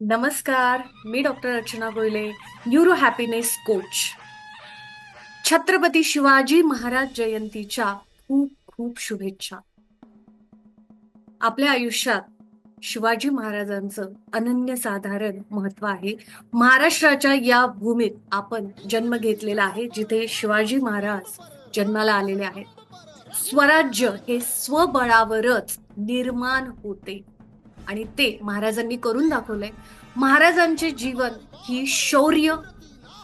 नमस्कार मी doctor Archana Goyle neuro happiness coach. Chhatrapati Shivaji Maharaj जयंतीच्या खूप खूप शुभेच्छा. आपल्या आयुष्यात शिवाजी महाराजांचं अनन्यसाधारण महत्त्व आहे. महाराष्ट्राच्या या भूमीत आपण जन्म घेतलेला आहे जिथे शिवाजी महाराज जन्माला आलेले आहेत. स्वराज्य हे स्वबळावरच निर्माण होते. आणि ते महाराजांनी करून दाखवलंय. महाराजांचे जीवन ही शौर्य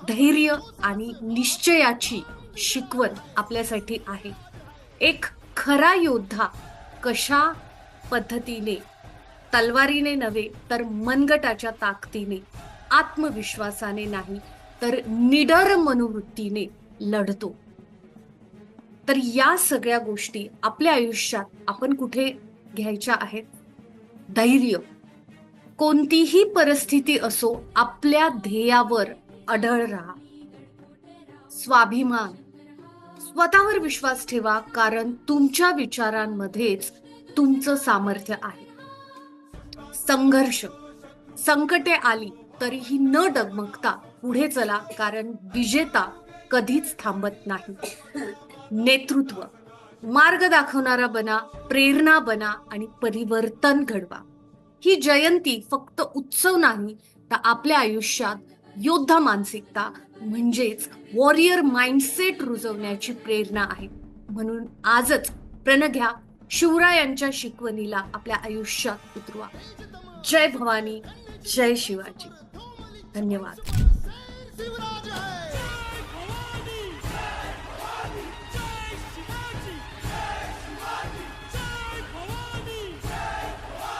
धैर्य आणि निश्चयाची शिकवण आपल्यासाठी आहे. एक खरा योद्धा कशा पद्धतीने तलवारीने नव्हे तर मनगटाच्या ताकदीने आत्मविश्वासाने नाही तर निडर मनोवृत्तीने लढतो. तर या सगळ्या गोष्टी आपल्या आयुष्यात आपण कुठे घ्यायच्या आहेत? धैर्य. कोणतीही परिस्थिती असो आपल्या ध्येयावर अढळ राहा. स्वाभिमान. स्वतःवर विश्वास ठेवा कारण तुमच्या विचारांमध्येच तुमचं सामर्थ्य आहे. संघर्ष. संकटे आली तरीही न डगमगता पुढे चला कारण विजेता कधीच थांबत नाही. नेतृत्व. मार्ग दाखवणारा बना प्रेरणा बना आणि परिवर्तन घडवा. ही जयंती फक्त उत्सव नाही तर आपल्या आयुष्यात योद्धा मानसिकता म्हणजेच वॉरियर माइंडसेट रुजवण्याची प्रेरणा आहे. म्हणून आजच प्रण घ्या शिवरायांच्या शिकवणीला आपल्या आयुष्यात उतरवा. जय भवानी जय शिवाजी. धन्यवाद.